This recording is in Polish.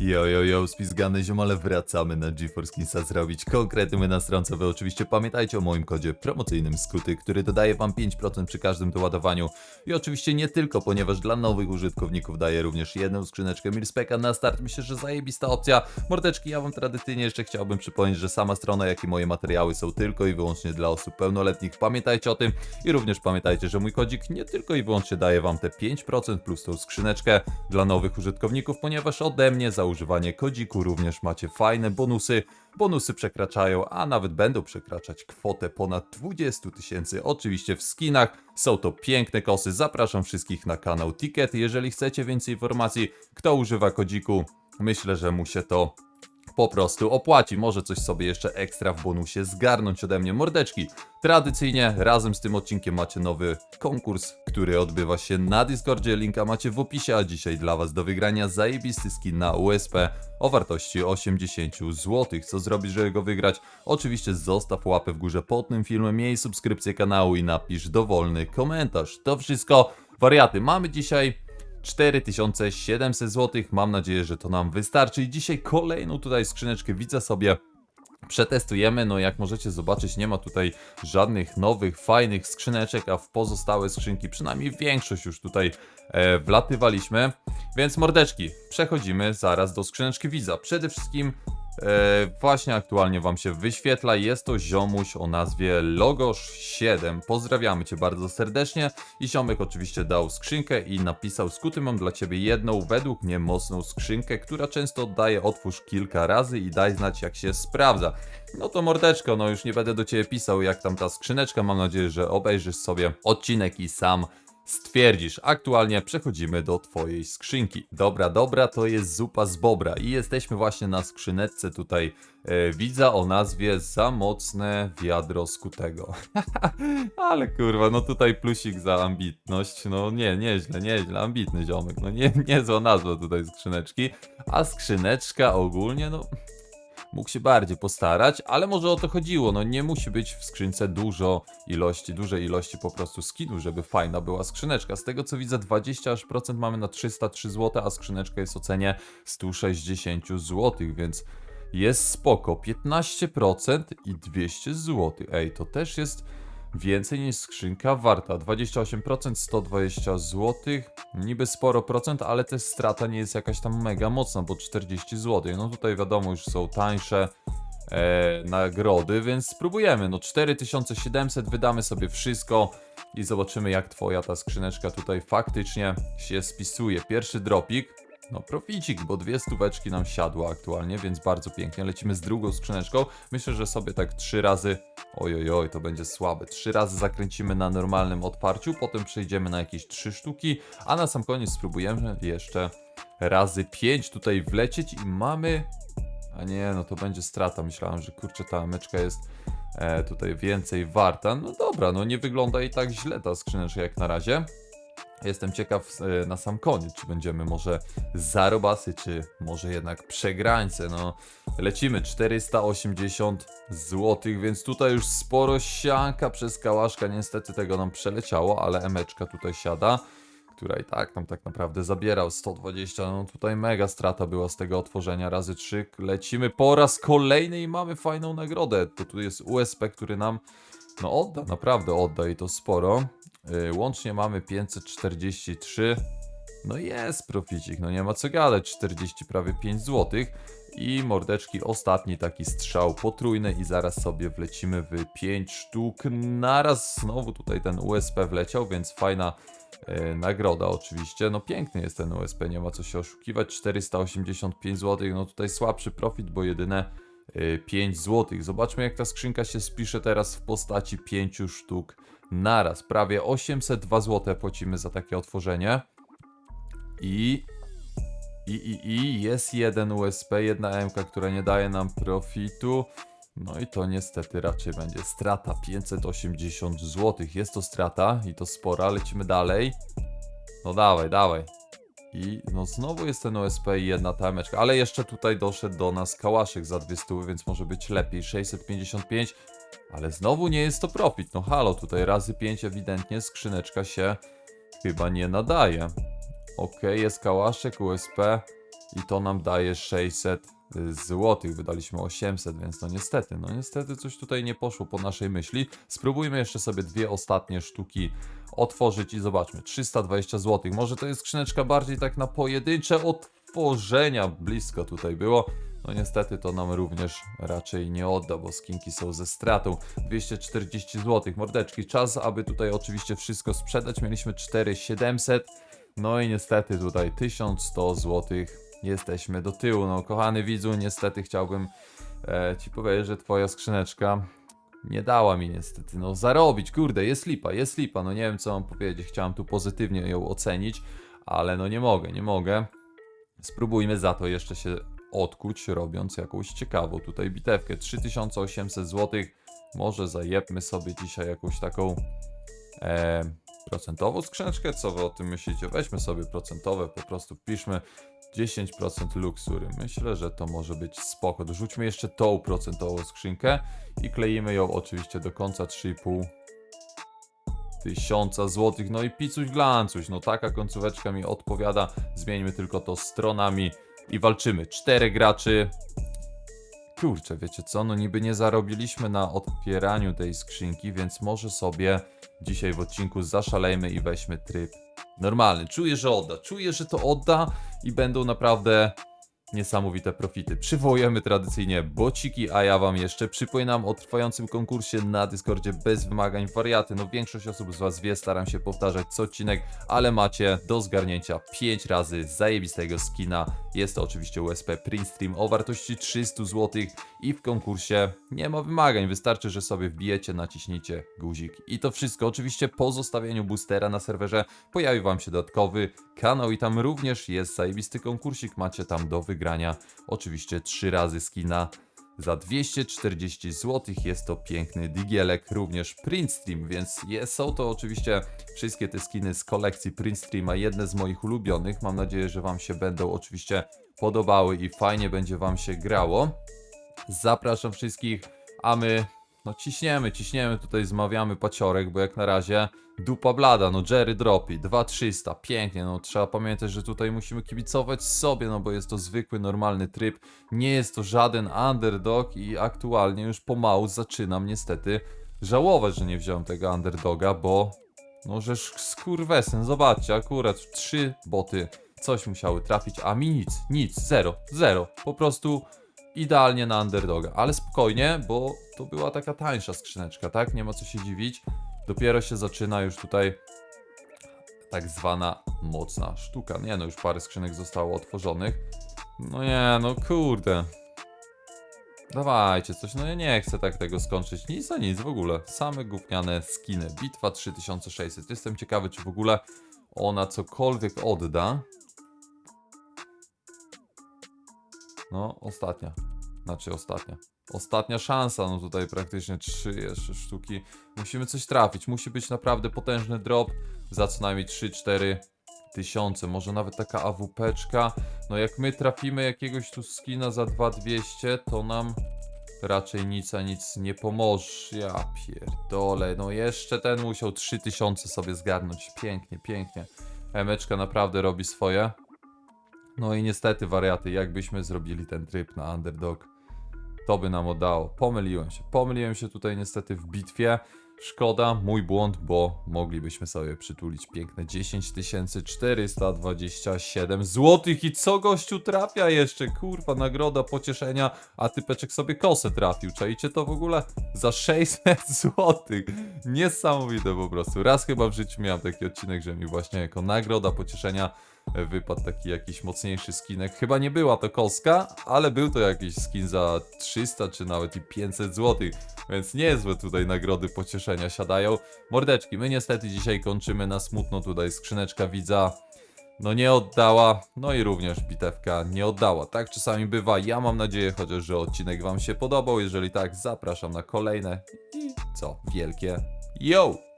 Yo, yo, yo, spizgane ziomale, wracamy na GeForce Kinsa zrobić konkretny my na stronce. Wy oczywiście pamiętajcie o moim kodzie promocyjnym Skuty, który dodaje wam 5% przy każdym doładowaniu. I oczywiście nie tylko, ponieważ dla nowych użytkowników daję również jedną skrzyneczkę Milspeka na start. Myślę, że zajebista opcja. Mordeczki, ja wam tradycyjnie jeszcze chciałbym przypomnieć, że sama strona, jak i moje materiały są tylko i wyłącznie dla osób pełnoletnich. Pamiętajcie o tym i również pamiętajcie, że mój kodzik nie tylko i wyłącznie daje wam te 5% plus tą skrzyneczkę dla nowych użytkowników, ponieważ ode mnie za używanie kodziku również macie fajne bonusy. Bonusy przekraczają, a nawet będą przekraczać kwotę ponad 20 tysięcy. Oczywiście w skinach są to piękne kosy. Zapraszam wszystkich na kanał Ticket. Jeżeli chcecie więcej informacji, kto używa kodziku, myślę, że mu się to po prostu opłaci. Może coś sobie jeszcze ekstra w bonusie zgarnąć ode mnie. Mordeczki, tradycyjnie razem z tym odcinkiem macie nowy konkurs, który odbywa się na Discordzie. Linka macie w opisie, a dzisiaj dla Was do wygrania zajebisty skin na USP o wartości 80 zł. Co zrobić, żeby go wygrać? Oczywiście zostaw łapę w górze pod tym filmem, miej subskrypcję kanału i napisz dowolny komentarz. To wszystko, wariaty. Mamy dzisiaj 4700 zł. Mam nadzieję, że to nam wystarczy. I dzisiaj kolejną tutaj skrzyneczkę widzę sobie. Przetestujemy, no jak możecie zobaczyć, nie ma tutaj żadnych nowych, fajnych skrzyneczek, a w pozostałe skrzynki, przynajmniej większość już tutaj e, wlatywaliśmy. Więc mordeczki, przechodzimy zaraz do skrzyneczki widza. Przede wszystkim właśnie aktualnie Wam się wyświetla. Jest to ziomuś o nazwie Logosz7. Pozdrawiamy Cię bardzo serdecznie. I ziomek oczywiście dał skrzynkę i napisał: Skuty mam dla Ciebie jedną, według mnie mocną skrzynkę, która często oddaje otwórz kilka razy i daj znać, jak się sprawdza. No to mordeczko, no już nie będę do Ciebie pisał, jak tam ta skrzyneczka. Mam nadzieję, że obejrzysz sobie odcinek i sam stwierdzisz. Aktualnie przechodzimy do Twojej skrzynki. Dobra, dobra, to jest zupa z bobra i jesteśmy właśnie na skrzyneczce tutaj e, widza o nazwie za mocne wiadro skutego. Ale kurwa, no tutaj plusik za ambitność, no nie, nieźle, nieźle, ambitny ziomek, no nie, niezła nazwa tutaj skrzyneczki, a skrzyneczka ogólnie, no mógł się bardziej postarać, ale może o to chodziło. No nie musi być w skrzynce dużo ilości, dużej ilości po prostu skinów, żeby fajna była skrzyneczka. Z tego co widzę 20 aż procent mamy na 303 zł, a skrzyneczka jest o cenie 160 zł, więc jest spoko. 15% i 200 zł. Ej, to też jest więcej niż skrzynka warta. 28%, 120 zł. Niby sporo procent, ale też strata nie jest jakaś tam mega mocna, bo 40 zł. No tutaj wiadomo, już są tańsze e, nagrody, więc spróbujemy. No 4700, wydamy sobie wszystko i zobaczymy jak twoja ta skrzyneczka tutaj faktycznie się spisuje. Pierwszy dropik. No proficik, bo dwie stóweczki nam siadło aktualnie, więc bardzo pięknie. Lecimy z drugą skrzyneczką. Myślę, że sobie tak trzy razy, ojojoj, to będzie słabe. Trzy razy zakręcimy na normalnym odparciu, potem przejdziemy na jakieś trzy sztuki, a na sam koniec spróbujemy jeszcze razy pięć tutaj wlecieć i mamy... A nie, no to będzie strata. Myślałem, że kurczę, ta meczka jest e, tutaj więcej warta. No dobra, no nie wygląda i tak źle ta skrzyneczka jak na razie. Jestem ciekaw e, na sam koniec, czy będziemy może zarobasy, czy może jednak przegrańce. No, lecimy 480 zł, więc tutaj już sporo sianka przez kałaszka. Niestety tego nam przeleciało, ale emeczka tutaj siada, która i tak nam tak naprawdę zabierał 120. No tutaj mega strata była z tego otworzenia razy 3. Lecimy po raz kolejny i mamy fajną nagrodę. To tu jest USP, który nam no odda, naprawdę odda i to sporo. Yy, łącznie mamy 543. No jest proficik, no nie ma co gadać, 40 prawie 5 zł. I mordeczki, ostatni taki strzał potrójny i zaraz sobie wlecimy w 5 sztuk. Naraz znowu tutaj ten USP wleciał, więc fajna e, nagroda oczywiście. No piękny jest ten USP, nie ma co się oszukiwać. 485 zł, no tutaj słabszy profit, bo jedyne e, 5 zł. Zobaczmy jak ta skrzynka się spisze teraz w postaci 5 sztuk naraz. Prawie 802 zł płacimy za takie otworzenie. I i, i, I jest jeden USP, jedna MK, która nie daje nam profitu. No i to niestety raczej będzie strata 580 zł. Jest to strata i to spora. Lecimy dalej. No dawaj, dawaj. I no znowu jest ten OSP i jedna ta emeczka, ale jeszcze tutaj doszedł do nas kałaszek za 200, więc może być lepiej. 655, ale znowu nie jest to profit. No halo, tutaj razy 5 ewidentnie skrzyneczka się chyba nie nadaje. Ok, jest kałaszek, USP. i to nam daje 600 złotych. Wydaliśmy 800, więc no niestety, no niestety coś tutaj nie poszło po naszej myśli. Spróbujmy jeszcze sobie dwie ostatnie sztuki otworzyć i zobaczmy. 320 złotych. Może to jest skrzyneczka bardziej tak na pojedyncze otworzenia. Blisko tutaj było. No niestety to nam również raczej nie odda, bo skinki są ze stratą. 240 zł. Mordeczki, czas, aby tutaj oczywiście wszystko sprzedać. Mieliśmy 4700. No i niestety tutaj 1100 zł. Jesteśmy do tyłu. No kochany widzu, niestety chciałbym e, ci powiedzieć, że twoja skrzyneczka nie dała mi niestety, no zarobić, kurde, jest lipa, jest lipa, no nie wiem co mam powiedzieć, chciałem tu pozytywnie ją ocenić, ale no nie mogę, nie mogę. Spróbujmy za to jeszcze się odkuć, robiąc jakąś ciekawą tutaj bitewkę. 3800 zł, może zajebmy sobie dzisiaj jakąś taką e, procentową skrzyneczkę, co wy o tym myślicie? Weźmy sobie procentowe, po prostu wpiszmy 10% luksury. Myślę, że to może być spoko. Dorzućmy jeszcze tą procentową skrzynkę i kleimy ją oczywiście do końca 3,5 tysiąca złotych. No i picuś glancuś, no taka końcóweczka mi odpowiada. Zmieńmy tylko to stronami i walczymy. Cztery graczy. Kurczę, wiecie co? No niby nie zarobiliśmy na otwieraniu tej skrzynki, więc może sobie dzisiaj w odcinku zaszalejmy i weźmy tryb normalny. Czuję, że odda. Czuję, że to odda i będą naprawdę niesamowite profity. Przywołujemy tradycyjnie bociki, a ja wam jeszcze przypominam o trwającym konkursie na Discordzie bez wymagań wariaty. No większość osób z was wie, staram się powtarzać co odcinek, ale macie do zgarnięcia 5 razy zajebistego skina. Jest to oczywiście USP Print Stream o wartości 300 zł i w konkursie nie ma wymagań. Wystarczy, że sobie wbijecie, naciśnijcie guzik. I to wszystko. Oczywiście po zostawieniu boostera na serwerze pojawi wam się dodatkowy kanał i tam również jest zajebisty konkursik. Macie tam do wygrania oczywiście 3 razy skina za 240 zł. Jest to piękny digielek, również Print Stream, więc jest, są to oczywiście wszystkie te skiny z kolekcji Print Streama, jedne z moich ulubionych. Mam nadzieję, że Wam się będą oczywiście podobały i fajnie będzie Wam się grało. Zapraszam wszystkich, a my no ciśniemy, ciśniemy tutaj, zmawiamy paciorek, bo jak na razie dupa blada, no Jerry Dropi, 2300, pięknie, no trzeba pamiętać, że tutaj musimy kibicować sobie, no bo jest to zwykły, normalny tryb, nie jest to żaden underdog i aktualnie już pomału zaczynam niestety żałować, że nie wziąłem tego underdoga, bo no żeż skurwesyn, zobaczcie, akurat trzy boty coś musiały trafić, a mi nic, nic, zero, zero, po prostu idealnie na underdoga, ale spokojnie, bo to była taka tańsza skrzyneczka, tak? Nie ma co się dziwić. Dopiero się zaczyna już tutaj tak zwana mocna sztuka. Nie no, już parę skrzynek zostało otworzonych. No nie, no kurde. Dawajcie coś, no ja nie chcę tak tego skończyć. Nic za nic w ogóle. Same gówniane skiny. Bitwa 3600. Jestem ciekawy, czy w ogóle ona cokolwiek odda. No, ostatnia. Znaczy ostatnia. Ostatnia szansa, no tutaj praktycznie trzy jeszcze sztuki. Musimy coś trafić, musi być naprawdę potężny drop za co najmniej 3-4 tysiące, może nawet taka AWP-czka. No jak my trafimy jakiegoś tu skina za 2200, to nam raczej nic a nic nie pomoże. Ja pierdolę, no jeszcze ten musiał 3000 sobie zgarnąć. Pięknie, pięknie. Emeczka naprawdę robi swoje. No i niestety wariaty, jakbyśmy zrobili ten tryb na underdog, to by nam oddało. Pomyliłem się. Pomyliłem się tutaj niestety w bitwie. Szkoda, mój błąd, bo moglibyśmy sobie przytulić piękne 10 427 złotych i co gościu trafia jeszcze? Kurwa, nagroda pocieszenia, a typeczek sobie kosę trafił. Czajcie to w ogóle? Za 600 złotych. Niesamowite po prostu. Raz chyba w życiu miałem taki odcinek, że mi właśnie jako nagroda pocieszenia wypadł taki jakiś mocniejszy skinek. Chyba nie była to koska, ale był to jakiś skin za 300 czy nawet i 500 zł, więc niezłe tutaj nagrody pocieszenia siadają. Mordeczki, my niestety dzisiaj kończymy na smutno tutaj skrzyneczka widza. No nie oddała, no i również bitewka nie oddała. Tak czasami bywa. Ja mam nadzieję chociaż, że odcinek Wam się podobał. Jeżeli tak, zapraszam na kolejne. I co? Wielkie yo!